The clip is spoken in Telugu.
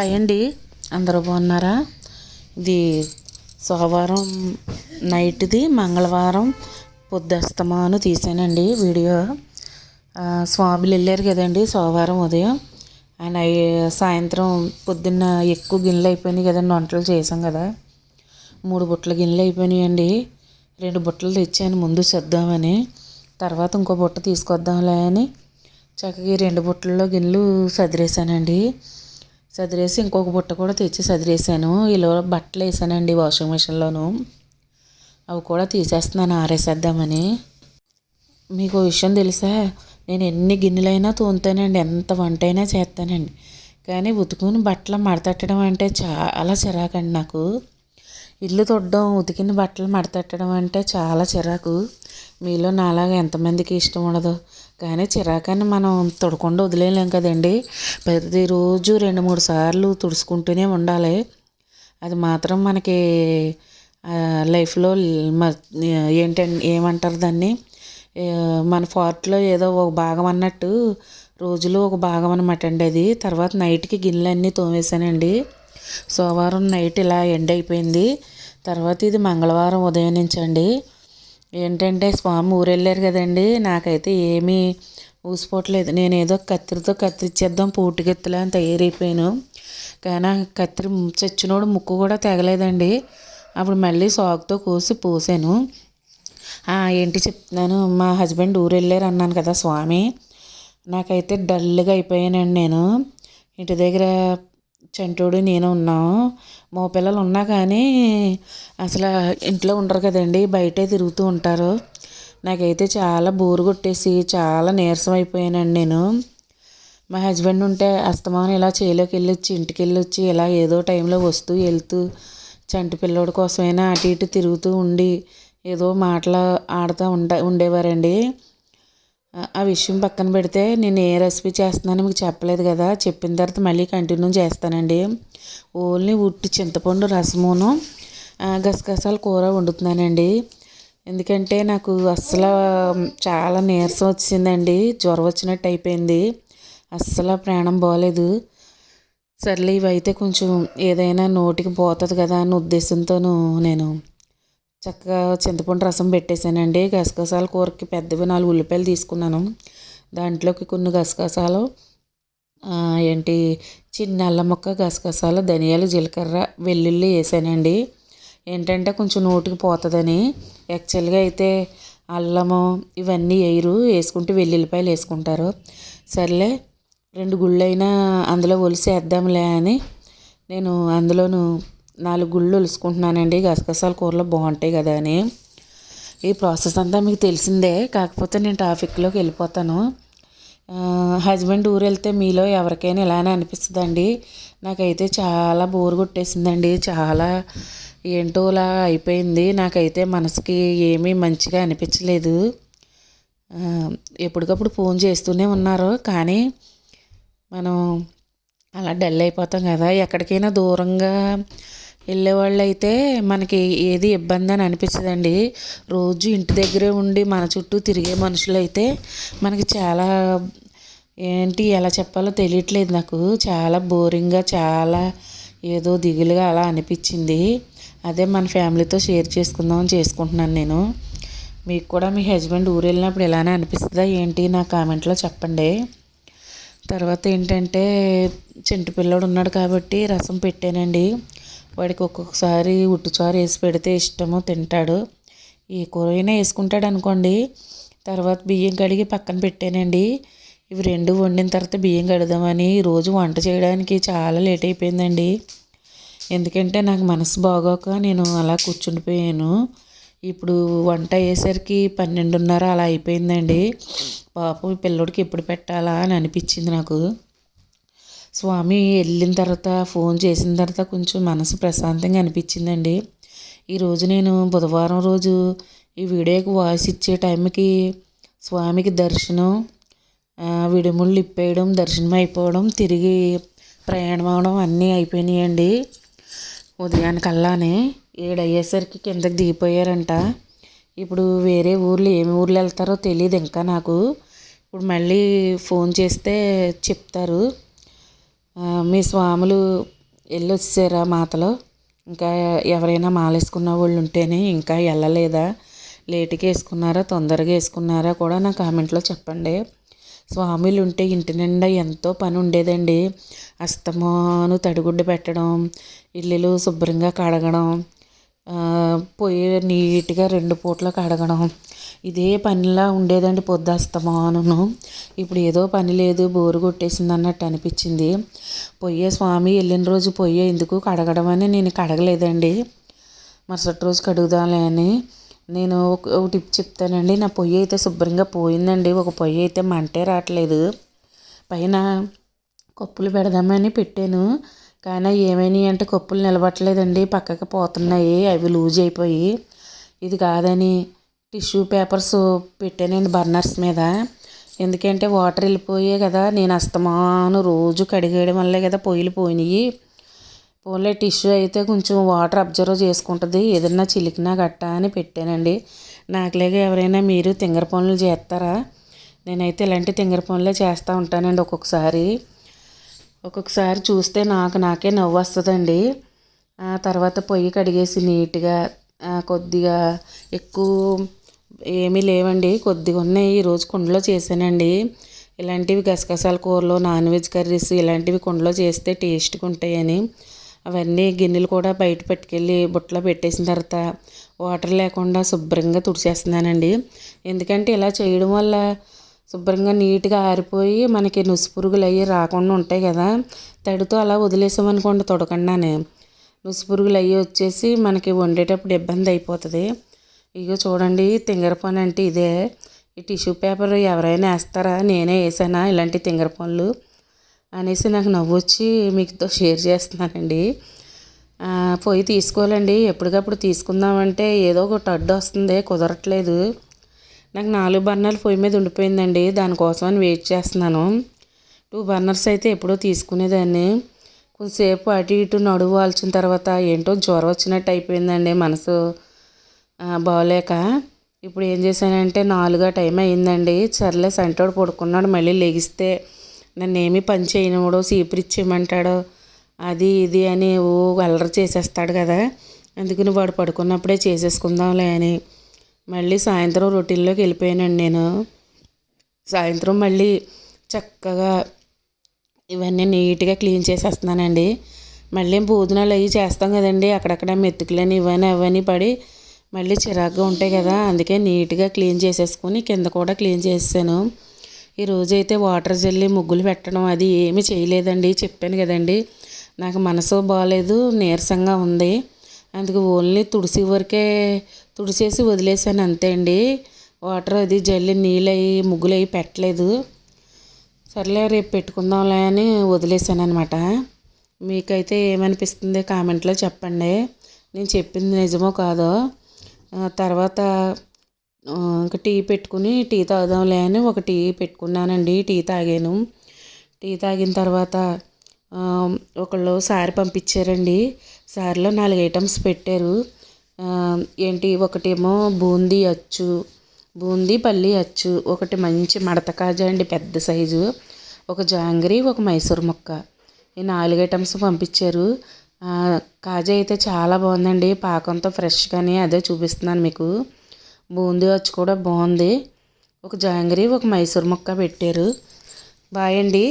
హాయ్ అండి అందరూ బాగున్నారా? ఇది సోమవారం నైట్ది మంగళవారం పొద్దుస్తమాను తీసానండి వీడియో. స్వాములు వెళ్ళారు కదండి సోమవారం ఉదయం. ఆయన సాయంత్రం పొద్దున్న ఎక్కువ గిన్నెలు అయిపోయినాయి కదండి వంటలు చేసాం కదా. మూడు బుట్టల గిన్నెలు అయిపోయినాయండి. రెండు బుట్టలు తెచ్చాను ముందు చేద్దామని తర్వాత ఇంకో బుట్ట తీసుకొద్దాంలే అని చక్కగా రెండు బుట్టల్లో గిన్నెలు సదిరేసానండి. సదిరేసి ఇంకొక బుట్ట కూడా తెచ్చి సదిరేసాను. ఇలా బట్టలు వేసానండి వాషింగ్ మిషన్లోను అవి కూడా తీసేస్తున్నాను ఆరేసేద్దామని. మీకు విషయం తెలుసా? నేను ఎన్ని గిన్నెలైనా తోముతానండి. ఎంత వంట అయినా చేస్తానండి. కానీ ఉతుకుని బట్టలు మడతట్టడం అంటే చాలా చిరాకండి నాకు. ఇల్లు తొడడం ఉతికిన బట్టలు మడతట్టడం అంటే చాలా చిరాకు. మీలో నాలాగా ఎంతమందికి ఇష్టం ఉండదు. కానీ చిరాకాన్ని మనం తుడకుండా వదిలేయలేం కదండి. ప్రతిరోజు రెండు మూడు సార్లు తుడుచుకుంటూనే ఉండాలి. అది మాత్రం మనకి లైఫ్లో మ ఏమంటారు దాన్ని? మన ఫార్ట్లో ఏదో ఒక భాగం అన్నట్టు రోజులో ఒక భాగం అనమాట అండి అది. తర్వాత నైట్కి గిన్నెలన్నీ తోమేశానండి. సోమవారం నైట్ ఇలా ఎండ్ అయిపోయింది. తర్వాత ఇది మంగళవారం ఉదయం నుంచి అండి ఏంటంటే స్వామి ఊరెళ్ళారు కదండి నాకైతే ఏమీ ఊసిపోవట్లేదు. నేను ఏదో కత్తిరితో కత్తిరిచ్చేద్దాం పూటికెత్తులా అని తయారైపోయాను. కానీ కత్తిరి చచ్చినోడు ముక్కు కూడా తెగలేదండి. అప్పుడు మళ్ళీ సాగుతో కోసి పోసాను. ఏంటి చెప్తున్నాను మా హస్బెండ్ ఊరు వెళ్ళారు అన్నాను కదా స్వామి. నాకైతే డల్గా అయిపోయానండి నేను. ఇంటి దగ్గర చంటోడు నేను ఉన్నాము మా పిల్లలు ఉన్నా కానీ అసలు ఇంట్లో ఉండరు కదండి బయటే తిరుగుతూ ఉంటారు. నాకైతే చాలా బోరు కొట్టేసి చాలా నీరసం అయిపోయానండి నేను. మా హస్బెండ్ ఉంటే అస్తమానం ఇలా చేలోకి వెళ్ళి వచ్చి ఇంటికి వెళ్ళి వచ్చి ఇలా ఏదో టైంలో వస్తూ వెళ్తూ చంటి పిల్లోడి కోసమైనా అటు ఇటు తిరుగుతూ ఉండి ఏదో మాటలు ఆడుతూ ఉండ ఉండేవారండి. ఆ- విషయం పక్కన పెడితే నేను ఏ రెసిపీ చేస్తున్నానో మీకు చెప్పలేదు కదా. చెప్పిన తర్వాత మళ్ళీ కంటిన్యూ చేస్తానండి. ఓన్లీ ఉట్టి చింతపండు రసమును గసగసాల కూర వండుతున్నానండి. ఎందుకంటే నాకు అస్సలు చాలా నీరసం వచ్చిందండి. జ్వరం వచ్చినట్టు అయిపోయింది. అస్సలు ప్రాణం బాగోలేదు సర్లే ఇవైతే కొంచెం ఏదైనా నోటికి పోతుంది కదా అన్న ఉద్దేశంతోనూ నేను చక్కగా చింతపండు రసం పెట్టేశానండి. గసగసాల కూరకి పెద్దవి నాలుగు ఉల్లిపాయలు తీసుకున్నాను. దాంట్లోకి కొన్ని గసగసాలు ఏంటి చిన్న అల్లం ముక్క గసగసాలు ధనియాలు జీలకర్ర వెల్లుల్లి వేసానండి. ఏంటంటే కొంచెం నోటికి పోతుందని. యాక్చువల్గా అయితే అల్లము ఇవన్నీ వేయరు వేసుకుంటే వెల్లుల్లిపాయలు వేసుకుంటారు. సర్లే రెండు గుళ్ళైనా అందులో ఒలిసేద్దాంలే అని నేను అందులోను నాలుగు గుళ్ళు ఒలుసుకుంటున్నానండి. గసగసాల కూరలో బాగుంటాయి కదా అని. ఈ ప్రాసెస్ అంతా మీకు తెలిసిందే. కాకపోతే నేను ట్రాఫిక్లోకి వెళ్ళిపోతాను. హస్బెండ్ ఊరు వెళ్తే మీలో ఎవరికైనా ఇలానే అనిపిస్తుందండి. నాకైతే చాలా బోర్ కొట్టేసిందండి. చాలా ఏంటోలా అయిపోయింది. నాకైతే మనసుకి ఏమీ మంచిగా అనిపించలేదు. ఎప్పటికప్పుడు ఫోన్ చేస్తూనే ఉన్నారు. కానీ మనం అలా డల్ అయిపోతాం కదా. ఎక్కడికైనా దూరంగా వెళ్ళేవాళ్ళు అయితే మనకి ఏది ఇబ్బంది అని అనిపించదండి. రోజు ఇంటి దగ్గరే ఉండి మన చుట్టూ తిరిగే మనుషులు అయితే మనకి చాలా ఏంటి ఎలా చెప్పాలో తెలియట్లేదు నాకు. చాలా బోరింగ్గా చాలా ఏదో దిగులుగా అలా అనిపించింది. అదే మన ఫ్యామిలీతో షేర్ చేసుకుందామని చేసుకుంటున్నాను నేను. మీకు కూడా మీ హస్బెండ్ ఊరు వెళ్ళినప్పుడు ఇలానే అనిపిస్తుందా ఏంటి నా కామెంట్లో చెప్పండి. తర్వాత ఏంటంటే చింటి పిల్లోడు ఉన్నాడు కాబట్టి రసం పెట్టానండి. వాడికి ఒక్కొక్కసారి ఉట్టుచారు వేసి పెడితే ఇష్టము తింటాడు. ఈ కూర అయినా వేసుకుంటాడు అనుకోండి. తర్వాత బియ్యం కడిగి పక్కన పెట్టానండి. ఇవి రెండు వండిన తర్వాత బియ్యం కడదామని రోజు వంట చేయడానికి చాలా లేట్ అయిపోయిందండి. ఎందుకంటే నాకు మనసు బాగోక నేను అలా కూర్చుండిపోయాను. ఇప్పుడు వంట అయ్యేసరికి పన్నెండున్నర అలా అయిపోయిందండి. పాపం పిల్లడికి పిల్లోడికి ఎప్పుడు పెట్టాలా అని అనిపించింది నాకు. స్వామి వెళ్ళిన తర్వాత ఫోన్ చేసిన తర్వాత కొంచెం మనసు ప్రశాంతంగా అనిపించిందండి. ఈరోజు నేను బుధవారం రోజు ఈ వీడియోకి వాయిస్ ఇచ్చే టైంకి స్వామికి దర్శనం విడుముళ్ళు ఇప్పేయడం దర్శనం అయిపోవడం తిరిగి ప్రయాణం అవడం అన్నీ అయిపోయినాయండి. ఉదయానికల్లానే ఏడయ్యేసరికి కిందకి దిగిపోయారంట. ఇప్పుడు వేరే ఊర్లు ఏమి ఊర్లు వెళ్తారో తెలియదు ఇంకా నాకు. ఇప్పుడు మళ్ళీ ఫోన్ చేస్తే చెప్తారు. మీ స్వాములు వెళ్ళి మాతలో? ఇంకా ఎవరైనా మాలేసుకున్న వాళ్ళు ఉంటేనే ఇంకా వెళ్ళలేదా లేటుగా వేసుకున్నారా? తొందరగా వేసుకున్నారా? కూడా నా కామెంట్లో చెప్పండి. స్వాములు ఉంటే ఇంటి నిండా ఎంతో పని ఉండేదండి. అస్తమాను తడిగుడ్డ పెట్టడం ఇల్లులు శుభ్రంగా కడగడం పొయ్యి నీట్గా రెండు పూటలు కడగడం ఇదే పనిలా ఉండేదండి పొద్దు ఇప్పుడు ఏదో పని లేదు బోరు కొట్టేసింది అన్నట్టు అనిపించింది. పొయ్యే స్వామి వెళ్ళిన రోజు పొయ్యే ఎందుకు కడగడం అని నేను కడగలేదండి. మరుసటి రోజు కడుగుదాంలే అని నేను ఒక ఒక టిప్ చెప్తానండి. నా పొయ్యి అయితే శుభ్రంగా పోయిందండి. ఒక పొయ్యి అయితే మంటే రావట్లేదు. పైన కప్పులు పెడదామని పెట్టాను. కానీ ఏమైనాయి అంటే కప్పులు నిలబట్టలేదండి. పక్కకి పోతున్నాయి. అవి లూజ్ అయిపోయి. ఇది కాదని టిష్యూ పేపర్స్ పెట్టానండి బర్నర్స్ మీద. ఎందుకంటే వాటర్ వెళ్ళిపోయే కదా నేను అస్తమాను రోజు కడిగేయడం వల్లే కదా పొయ్యిలు పోయినాయి. పోన్లే టిష్యూ అయితే కొంచెం వాటర్ అబ్జర్వ్ చేసుకుంటుంది. ఏదన్నా చిలికినా గట్టా అని పెట్టానండి. నాకులాగా ఎవరైనా మీరు తింగర పనులు చేస్తారా? నేనైతే ఇలాంటి తింగర పనులే చేస్తూ ఉంటానండి ఒక్కొక్కసారి. ఒక్కొక్కసారి చూస్తే నాకు నాకే నవ్వు వస్తుందండి. ఆ తర్వాత పొయ్యి కడిగేసి నీట్గా కొద్దిగా ఎక్కువ ఏమీ లేవండి. కొద్దిగా ఉన్నాయి. ఈరోజు కుండలో చేశానండి. ఇలాంటివి గసగసాల కూరలు నాన్ వెజ్ కర్రీస్ ఇలాంటివి కుండలో చేస్తే టేస్ట్గా ఉంటాయని. అవన్నీ గిన్నెలు కూడా బయట పెట్టుకెళ్ళి బుట్టలో పెట్టేసిన తర్వాత వాటర్ లేకుండా శుభ్రంగా తుడిచేస్తున్నానండి. ఎందుకంటే ఇలా చేయడం వల్ల శుభ్రంగా నీట్గా ఆరిపోయి మనకి నుసి పురుగులు అవి రాకుండా ఉంటాయి కదా. తడితో అలా వదిలేసామనుకోండి తొడకుండానే. నుసి పురుగులు అవి వచ్చేసి మనకి వండేటప్పుడు ఇబ్బంది అయిపోతుంది. ఇగో చూడండి తింగర పని అంటే ఇదే. ఈ టిష్యూ పేపర్ ఎవరైనా వేస్తారా? నేనే వేసానా? ఇలాంటి తింగర పనులు అనేసి నాకు నవ్వు వచ్చి మీతో షేర్ చేస్తున్నానండి. పోయి పొయ్యి తీసుకోవాలండి. ఎప్పటికప్పుడు తీసుకుందామంటే ఏదో ఒకటి అడ్డు వస్తుంది కుదరట్లేదు. నాకు నాలుగు బర్నర్లు పొయ్యి మీద ఉండిపోయిందండి. దానికోసమని వెయిట్ చేస్తున్నాను. టూ బర్నర్స్ అయితే ఎప్పుడో తీసుకునేదాన్ని. కొంతసేపు అటు ఇటు నడువు వాల్చిన తర్వాత ఏంటో జ్వరం వచ్చినట్టు అయిపోయిందండి మనసు. బాగోలేక ఇప్పుడు ఏం చేశానంటే నాలుగా టైం అయిందండి సర్లే సంటోడు పడుకున్నాడు మళ్ళీ లెగిస్తే నన్ను ఏమీ పని చేయనివాడు సీపురిచ్చేయమంటాడు. అది ఇది అని ఓ అల్లరి చేసేస్తాడు కదా. అందుకని వాడు పడుకున్నప్పుడే చేసేసుకుందాంలే అని. మళ్ళీ సాయంత్రం రొటీన్లోకి వెళ్ళిపోయానండి నేను. సాయంత్రం మళ్ళీ చక్కగా ఇవన్నీ నీట్గా క్లీన్ చేసేస్తున్నానండి. మళ్ళీ భోజనాలు అవి చేస్తాం కదండి. అక్కడక్కడ మెతుకులని ఇవన్నీ అవన్నీ పడి మళ్ళీ చిరాగ్గా ఉంటాయి కదా అందుకే నీట్గా క్లీన్ చేసేసుకొని కింద కూడా క్లీన్ చేసాను ఈరోజు అయితే వాటర్ జల్లి ముగ్గులు పెట్టడం అది ఏమీ చేయలేదండి చెప్పాను కదండి. నాకు మనసు బాగాలేదు నీరసంగా ఉంది. అందుకు ఓన్లీ తుడిసి వరకే తుడిసేసి వదిలేసాను అంతే అండి. వాటర్ అది జల్లి నీళ్ళు అవి ముగ్గులు అవి పెట్టలేదు. సర్లే రేపు పెట్టుకుందాంలే అని వదిలేసాను అనమాట మీకైతే ఏమనిపిస్తుంది కామెంట్లో చెప్పండి. నేను చెప్పింది నిజమో కాదో. తర్వాత ఇంక టీ పెట్టుకుని టీ తాగుదాంలే అని ఒక టీ పెట్టుకున్నానండి. టీ తాగాను. టీ తాగిన తర్వాత ఒకళ్ళు సారి పంపించారండి. సారిలో నాలుగు ఐటమ్స్ పెట్టారు. ఏంటి ఒకటేమో బూందీ అచ్చు బూందీ పల్లి అచ్చు ఒకటి మంచి మడత కాజా అండి పెద్ద సైజు ఒక జాంగ్రీ ఒక మైసూర్ ముక్క. ఈ నాలుగు ఐటమ్స్ పంపించారు. కాజా అయితే చాలా బాగుందండి. పాకంతో ఫ్రెష్గానే అదే చూపిస్తున్నాను మీకు. బూందీ వచ్చి కూడా బాగుంది. ఒక జాంగ్రీ ఒక మైసూర్ ముక్క పెట్టారు. బాయ్ అండి.